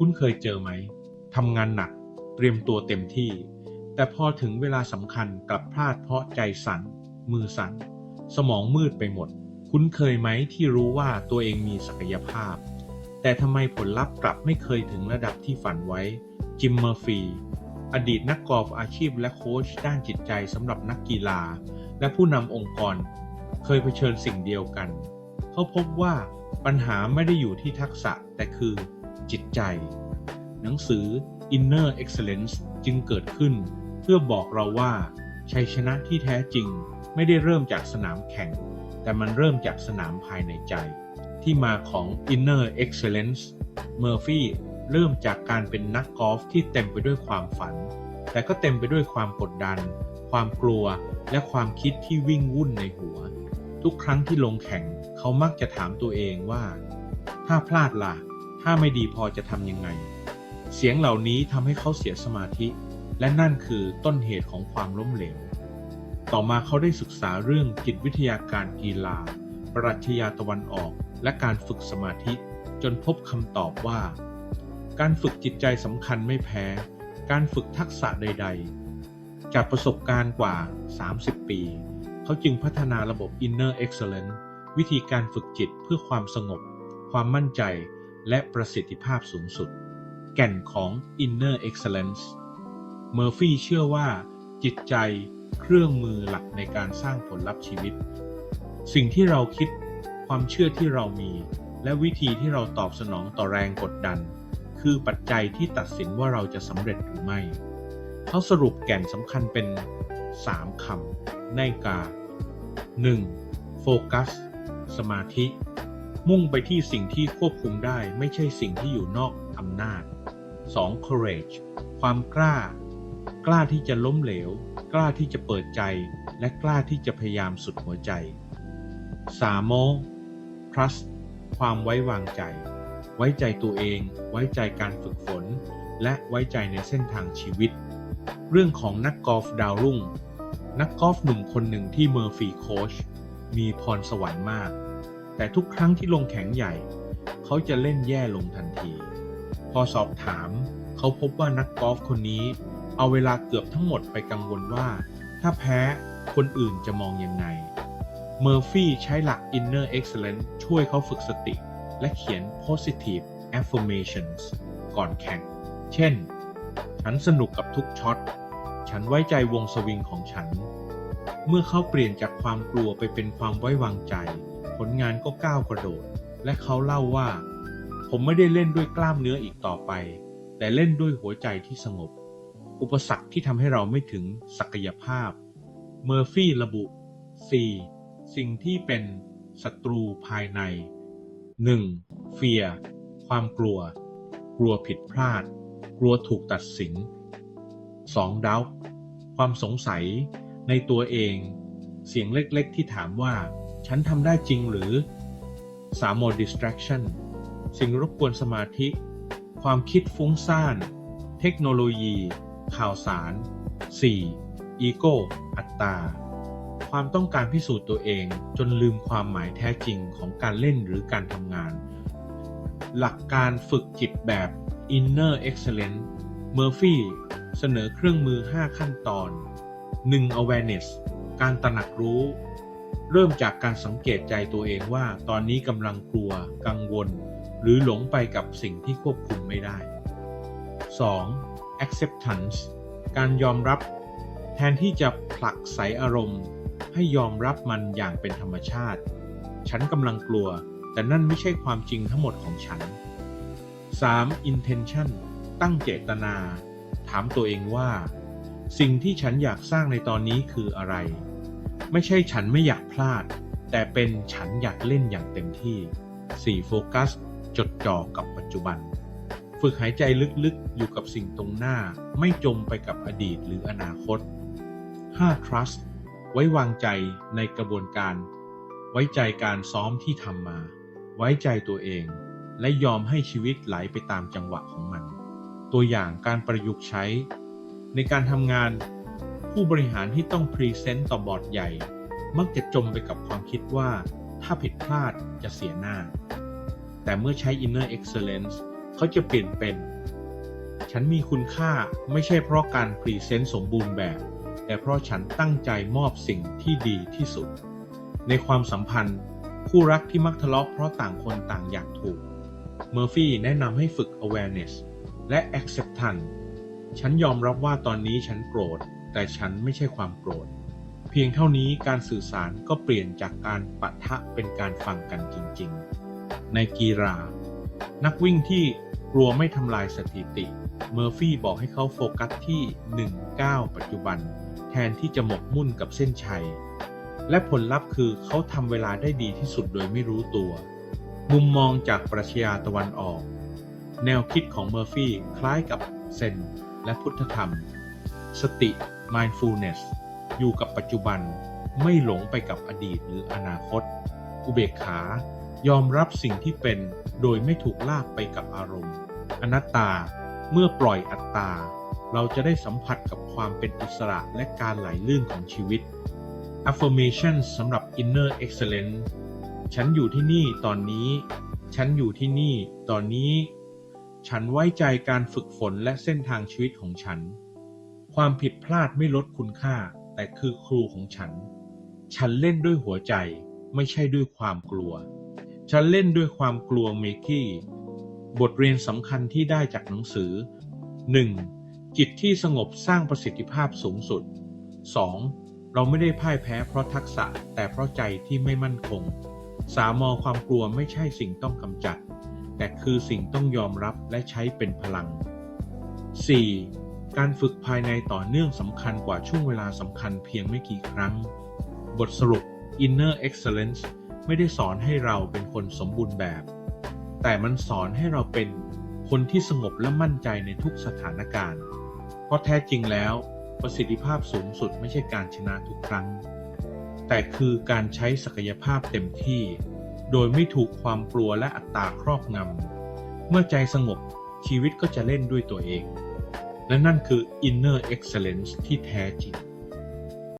คุณเคยเจอไหมทำงานหนัก เตรียมตัวเต็มที่ แต่พอถึงเวลาสำคัญกลับพลาดเพราะใจสั่น มือสั่น สมองมืดไปหมด คุณเคยไหมที่รู้ว่าตัวเองมีศักยภาพ แต่ทำไมผลลัพธ์กลับไม่เคยถึงระดับที่ฝันไว้ จิมเมอร์ฟี อดีตนักกอล์ฟอาชีพและโค้ชด้านจิตใจสำหรับนักกีฬา และผู้นำองค์กร เคยเผชิญสิ่งเดียวกัน เขาพบว่าปัญหาไม่ได้อยู่ที่ทักษะแต่คือ จิตใจ หนังสือ Inner Excellence จึงเกิดขึ้น เพื่อบอกเราว่า ชัยชนะที่แท้จริงไม่ได้เริ่มจากสนามแข่ง แต่มันเริ่มจากสนามภายในใจ ที่มาของ Inner Excellence เมอร์ฟี่เริ่มจากการเป็นนักกอล์ฟที่เต็มไปด้วยความฝัน แต่ก็เต็มไปด้วยความกดดัน ความกลัว และความคิดที่วิ่งวุ่นในหัว ทุกครั้งที่ลงแข่ง เขามักจะถามตัวเองว่า ถ้าพลาดล่ะ ถ้าไม่ดีพอจะทำยังไง เสียงเหล่านี้ทำให้เขาเสียสมาธิ และนั่นคือต้นเหตุของความล้มเหลว ต่อมาเขาได้ศึกษาเรื่องจิตวิทยาการกีฬา ปรัชญาตะวันออก และการฝึกสมาธิ จนพบคำตอบว่า การฝึกจิตใจสำคัญไม่แพ้ การฝึกทักษะใด ๆ จากประสบการณ์กว่า 30 ปี เขาจึงพัฒนาระบบ Inner Excellence วิธีการฝึกจิตเพื่อความสงบ ความมั่นใจ และประสิทธิภาพสูงสุด แก่นของ Inner Excellence เมอร์ฟี่เชื่อว่า จิตใจเครื่องมือหลักในการสร้างผลลัพธ์ชีวิต สิ่งที่เราคิด ความเชื่อที่เรามี และวิธีที่เราตอบสนองต่อแรงกดดัน คือปัจจัยที่ตัดสินว่าเราจะสำเร็จหรือไม่ เขาสรุปแก่นสำคัญเป็น 3คำในกา 1. โฟกัส สมาธิ มุ่งไปที่สิ่งที่ควบคุมได้ไม่ใช่สิ่งที่อยู่นอกอำนาจ 2. courage ความกล้า กล้าที่จะล้มเหลว กล้าที่จะเปิดใจ และกล้าที่จะพยายามสุดหัวใจ 3. trust ความไว้วางใจ ไว้ใจตัวเอง ไว้ใจการฝึกฝน และไว้ใจในเส้นทางชีวิต เรื่องของนักกอล์ฟดาวรุ่ง นักกอล์ฟหนุ่มคนหนึ่งที่เมอร์ฟีโคชมีพรสวรรค์มาก แต่ทุกครั้งที่ลงแข่งใหญ่ เขาจะเล่นแย่ลงทันที พอสอบถาม เขาพบว่านักกอล์ฟคนนี้ เอาเวลาเกือบทั้งหมดไปกังวลว่า ถ้าแพ้คนอื่นจะมองยังไง เมอร์ฟี่ใช้หลัก Inner Excellence ช่วยเขาฝึกสติ และเขียน Positive Affirmations ก่อนแข่ง เช่น ฉันสนุกกับทุกช็อต ฉันไว้ใจวงสวิงของฉัน เมื่อเขาเปลี่ยนจากความกลัวไปเป็นความไว้วางใจ ผลงานก็ก้าวกระโดด และเขาเล่าว่า ผมไม่ได้เล่นด้วยกล้ามเนื้ออีกต่อไป แต่เล่นด้วยหัวใจที่สงบ อุปสรรคที่ทำให้เราไม่ถึงศักยภาพ เมอร์ฟี่ระบุ 4. สิ่งที่เป็นศัตรูภายใน 1. เฟียความกลัว กลัวผิดพลาด กลัวถูกตัดสิน 2. ดาวความสงสัยในตัวเอง เสียงเล็กๆที่ถามว่า ฉันทำได้จริงหรือ 3. distraction สิ่งรบกวนสมาธิ ความคิดฟุ้งซ่าน เทคโนโลยี ข่าวสาร 4. อีโก้ อัตตา ความต้องการพิสูจน์ตัวเองจนลืมความหมายแท้จริงของการเล่นหรือการทำงาน หลักการฝึกจิตแบบ Inner Excellence เมอร์ฟี่เสนอเครื่องมือ 5 ขั้นตอน 1. awareness การตระหนักรู้ เริ่มจากการสังเกตใจตัวเองว่า ตอนนี้กำลังกลัว กังวล หรือหลงไปกับสิ่งที่ควบคุมไม่ได้ 2. acceptance การยอมรับ แทนที่จะผลักไสอารมณ์ ให้ยอมรับมันอย่างเป็นธรรมชาติ ฉันกำลังกลัว แต่นั่นไม่ใช่ความจริงทั้งหมดของฉัน 3. intention ตั้งเจตนา ถามตัวเองว่า สิ่งที่ฉันอยากสร้างในตอนนี้คืออะไร ไม่ใช่ฉันไม่อยากพลาด แต่เป็นฉันอยากเล่นอย่างเต็มที่ 4. โฟกัส จดจ่อกับปัจจุบัน ฝึกหายใจลึกๆ อยู่กับสิ่งตรงหน้า ไม่จมไปกับอดีตหรืออนาคต 5. trust ไว้วางใจในกระบวนการ ไว้ใจการซ้อมที่ทำมา ไว้ใจตัวเอง และยอมให้ชีวิตไหลไปตามจังหวะของมัน ตัวอย่างการประยุกต์ใช้ ในการทำงาน ผู้บริหารที่ต้องพรีเซนต์ต่อบอร์ดใหญ่ มักจะจมไปกับความคิดว่า ถ้าผิดพลาดจะเสียหน้า แต่เมื่อใช้ Inner Excellence เขาจะเปลี่ยนเป็น ฉันมีคุณค่าไม่ใช่เพราะการพรีเซนต์สมบูรณ์แบบ แต่เพราะฉันตั้งใจมอบสิ่งที่ดีที่สุด ในความสัมพันธ์ คู่รักที่มักทะเลาะเพราะต่างคนต่างอยากถูก เมอร์ฟี่แนะนำให้ฝึก awareness และ acceptance ฉันยอมรับว่าตอนนี้ฉันโกรธ แต่ฉันไม่ใช่ความโกรธ เพียงเท่านี้การสื่อสารก็เปลี่ยนจากการปะทะเป็นการฟังกันจริงๆ ในกีฬานักวิ่งที่กลัวไม่ทำลายสถิติ เมอร์ฟี่บอกให้เขาโฟกัสที่ 1-9 ปัจจุบัน แทนที่จะหมกมุ่นกับเส้นชัย และผลลัพธ์คือเขาทำเวลาได้ดีที่สุดโดยไม่รู้ตัว มุมมองจากปรัชญาตะวันออก แนวคิดของเมอร์ฟี่คล้ายกับเซนและพุทธธรรม สติ mindfulness อยู่กับปัจจุบันไม่หลงไปกับอดีตหรืออนาคต อุเบกขายอมรับสิ่งที่เป็นโดยไม่ถูกลากไปกับอารมณ์ อนัตตาเมื่อปล่อยอัตตา เราจะได้สัมผัสกับความเป็นอิสระและการไหลลื่นของชีวิต affirmation สำหรับ inner excellence ฉันอยู่ที่นี่ตอนนี้ ฉันอยู่ที่นี่ตอนนี้ ฉันไว้ใจการฝึกฝนและเส้นทางชีวิตของฉัน ความผิดพลาดไม่ลดคุณค่า แต่คือครูของฉัน ฉันเล่นด้วยหัวใจไม่ใช่ด้วยความกลัว ฉันเล่นด้วยความกลัวเมกี้ บทเรียนสำคัญที่ได้จากหนังสือ 1. จิตที่สงบสร้างประสิทธิภาพสูงสุด 2. เราไม่ได้พ่ายแพ้เพราะทักษะแต่เพราะใจที่ไม่มั่นคง สามอความกลัวไม่ใช่สิ่งต้องกำจัด แต่คือสิ่งต้องยอมรับและใช้เป็นพลัง 4. การฝึกภายในต่อเนื่องสำคัญกว่าช่วงเวลาสำคัญเพียงไม่กี่ครั้ง บทสรุป Inner Excellence ไม่ได้สอนให้เราเป็นคนสมบูรณ์แบบ แต่มันสอนให้เราเป็นคนที่สงบและมั่นใจในทุกสถานการณ์ เพราะแท้จริงแล้ว ประสิทธิภาพสูงสุดไม่ใช่การชนะทุกครั้ง แต่คือการใช้ศักยภาพเต็มที่ โดยไม่ถูกความกลัวและอัตตาครอบงำ เมื่อใจสงบชีวิตก็จะเล่นด้วยตัวเอง และนั่นคือ inner excellence ที่แท้จริง